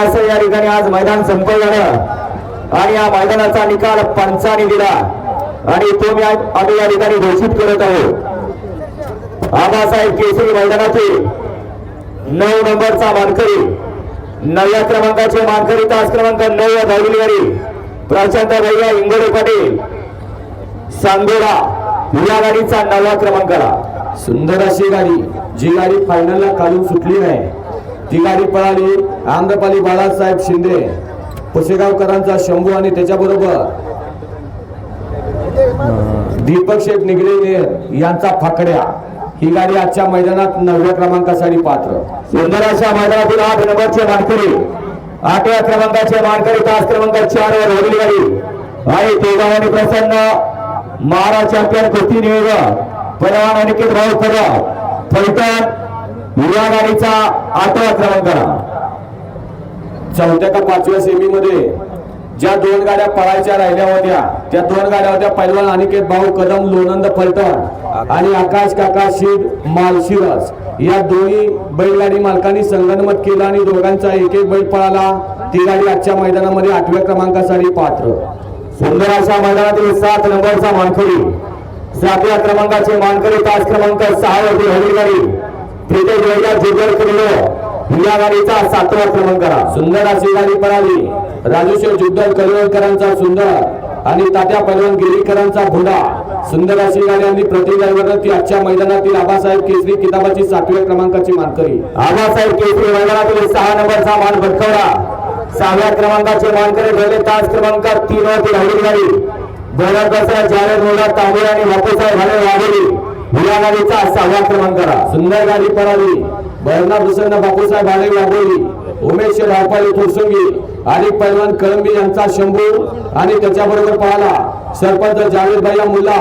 असं या ठिकाणी आज मैदान संपन्न झालं आणि या मैदानाचा निकाल पंचाने दिला. आणि तो मी आम्ही या ठिकाणी घोषित करत आहोत. आबासाहेब केसरी मैदानातील नऊ नंबरचा मानकरी नवव्या क्रमांकाचे मानकरी तास क्रमांक नऊ या धावलेली प्रशांत भैया इंगोडे पाटील सांगोडा या गाडीचा नववा क्रमांकाला. सुंदर अशी गाडी जी गाडी फायनलला काढून सुटली नाही. ती गाडी पळाली आंध्रपाली बाळासाहेब शिंदे पुसेगावकरांचा शंभू आणि त्याच्याबरोबर दीपक शेठ निगडे यांचा फाकड्या. ही गाडी आजच्या मैदानात नवव्या क्रमांकासाठी पात्र. सुंदर अशा मैदानातील आठ नंबरचे मानकरी आठव्या क्रमांकाचे मानकरी तास क्रमांक चार वर होईल गाडी. आणि तेगावानी प्रसन्न. महाराज चॅम्पियन कृती नियोजन. पलवान अनिकेत भाऊ पगार. फलटण. या गाडीचा आठवा क्रमांकाला चौथ्या का पाचव्या सेमीमध्ये ज्या दोन गाड्या पळायच्या राहिल्या होत्या त्या दोन गाड्या होत्या पैलवान अनिकेत भाऊ कदम लोणंद फलटण आणि आकाश काका शीद मालशिरस या दोन्ही बैलगाडी मालकांनी संगनमत केलं आणि दोघांचा एक एक बैल पळाला. ती गाडी आजच्या मैदानामध्ये आठव्या क्रमांकासाठी पात्र. सुंदर अशा मैदानातील सात नंबरचा मानकरी. सातव्या क्रमांकाचे मानकरी तास क्रमांक सहा वरती होईल. गाडी प्रितेश या गाडीचा सातवा क्रमांक सुंदर अशी गाडी पळाली राजेश्वर जुद्दल कलिवळकरांचा सुंदर. आणि तात्या पैलवान गिरीकरांचा भुडा. सुंदर अशी गाडी आणि प्रतिगाडीवर ती आजच्या मैदानातील आबासाहेब केसरी किताबाची सातव्या क्रमांकाची मानकरी. आबासाहेब केसरी मैदानातील सहा नंबरचा मान भटकवला. सहाव्या क्रमांकाचे मानकरी ठेवले तास क्रमांक तीन वरती धावली गाडी बोलर दसरा जाहीर मोला तांबे आणि बापूसाहेब भाले वाघोली. या गाडीचा सहाव्या क्रमांकाला सुंदर गाडी पळाली. बर्णा प्रसन्न बापूसाहेब आले वाघोली उमेश भावपाली तुरसुंगी आणि पैलवान कळंबी यांचा शंभू आणि त्याच्याबरोबर पळाला. सरपंच जावेद भैया मुला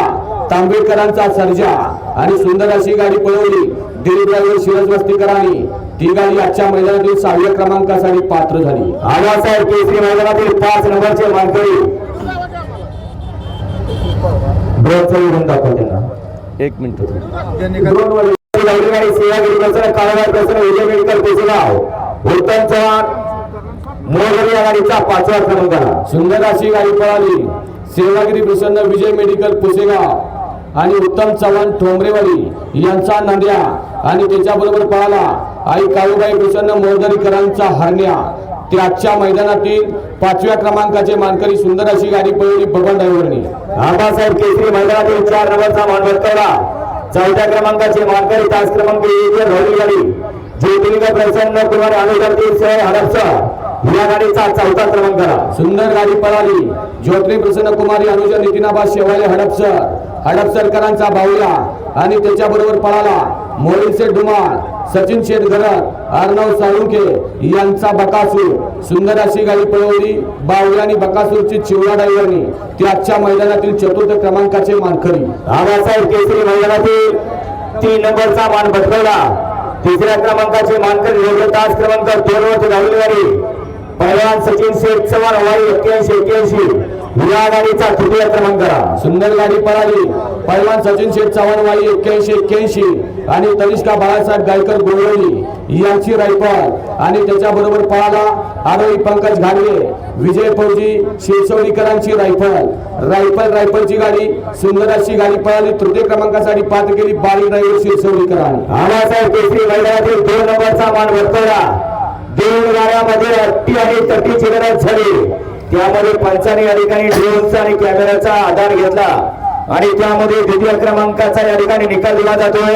तांबेकरांचा सर्जा आणि सुंदर अशी गाडी पळवली. दिलीप ड्रायव्हर शिरज वस्तीकरांनी. ती गाडी आजच्या मैदानातील सहाव्या क्रमांकासाठी पात्र झाली. आबासाहेब केसरी मैदानातील पाच नंबरचे मानकरी. ड्रोनचा विरून दाखवा त्यांना. एक मिनिट. पाचवा क्रमांकाला सुंदर अशी गाडी पळाली. सेवागिरी प्रसन्न विजय मेडिकल पुसेगाव आणि उत्तम चव्हाण ठोंबरेवाडी यांचा नांद्या आणि त्याच्याबरोबर पळाला. आई काळूबाई प्रसन्न मोरदरीकरांचा हरण्या. ते आजच्या मैदानातील पाचव्या क्रमांकाचे मानकरी सुंदर अशी गाडी पळवली बबन ड्रायव्हरनी. आबासाहेब केसरी मैदानातील चार नंबरचा मान भटकवला चौथ्या क्रमांकाचे मानकरी तास क्रमांक एक धावली गाडी ज्योतिलिंग प्रसन्न कुमार अनुदर्ती सह हडपचा या गाडीचा चौथा क्रमांकाला. सुंदर गाडी पळाली. ज्योत्री प्रसन्न कुमारी अनुजा नितीनाबा शेवाले हडपसर. हडपसरकरांचा बाहुल्या आणि त्याच्याबरोबर पळाला. मोहिल शेठ धुमाळ सचिन शेठ घरत अर्णव साळुंके यांचा बकासूर सुंदर अशी गाडी पळवली बाहुल्या आणि बकासूरची चिवडा ड्रायव्हरनी ती आजच्या मैदानातील चतुर्थ क्रमांकाचे मानकरी. आबासाहेब केसरी मैदानातील तीन नंबरचा मान भटकवला तिसऱ्या क्रमांकाचे मानकरी योग्य तास क्रमांक दोन वरती धावली गाडी. पहिलवान सचिन शेठ चव्हाण वाई एक्क्याऐंशी एक्क्याऐंशी. या गाडीचा तृतीय क्रमांकाला सुंदर गाडी पळाली. पैलवान सचिन शेठ चव्हाण वाई एक्क्याऐंशी एक्क्याऐंशी. आणि तनिष्का बाळासाहेब गायकर गोंडवली यांची रायफल. आणि त्याच्याबरोबर पळाला आरोही पंकज घाडगे विजय फौजी शिरसवडीकरांची रायफल. रायफल रायफलची गाडी सुंदर अशी गाडी पळाली. तृतीय क्रमांकासाठी पात्र केली बारी ड्रायव्हर शिरसवडीकरांनी. आबासाहेब केसरी मैदानातील दोन नंबरचा मान वर्तवला दोन गाड्यामध्ये अट्टी आणि तटीची गरज झाली. त्यामध्ये पंचाने या ठिकाणी ड्रोनचा आणि कॅमेराचा आधार घेतला. आणि त्यामध्ये द्वितीय क्रमांकाचा या ठिकाणी निकाल दिला जातोय.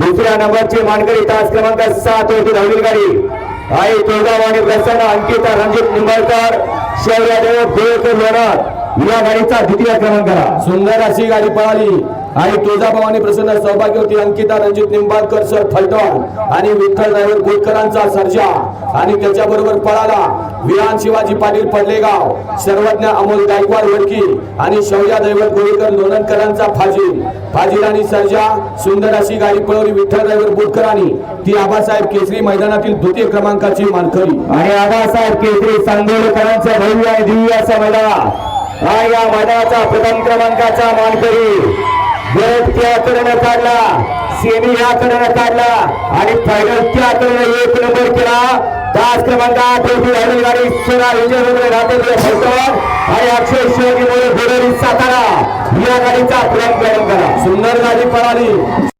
दुसऱ्या नंबरची मानकरी तास क्रमांक सात होती धावली गाडी. आई तुळगाव आणि प्रसन्न अंकिता रणजित निंबाळकर शौर्यादेव देव लोणार. या गाडीचा द्वितीय क्रमांक. सुंदर अशी गाडी पळाली. आणि तुळजाभवानी प्रसन्न सहभागी होती अंकिता रणजित निंबाळकर सर फलटण आणि विठ्ठल नायर कोटकरांचा सर्जा. आणि त्याच्याबरोबर पळाला विरान शिवाजी पाटील पडलेगाव सर्वज्ञ अमोल गायकवाड वडकी आणि शौर्या दैवत गोळीकर लोणंदकरांचा फाजील. फाजील आणि सर्जा सुंदर अशी गाडी पळवली विठ्ठल ड्रायव्हर बुटकरांनी ती आबासाहेब केसरी मैदानातील द्वितीय क्रमांकाची मानकरी. आणि आबासाहेब केसरी सांगोलकरांचं भव्य आणि दिव्य असा मैदान हा या मैदानाचा प्रथम क्रमांकाचा मानकरी. गट काढला. सेमी याकडनं काढला. आणि फायनल त्याकडनं एक नंबर केला. तास क्रमांक आठ होती गाडी. सोना विजय वगैरे आणि अक्षय शिवाजी मोरे बोरेली सातारा. या गाडीचा प्रेम करा. सुंदर गाडी पळाली.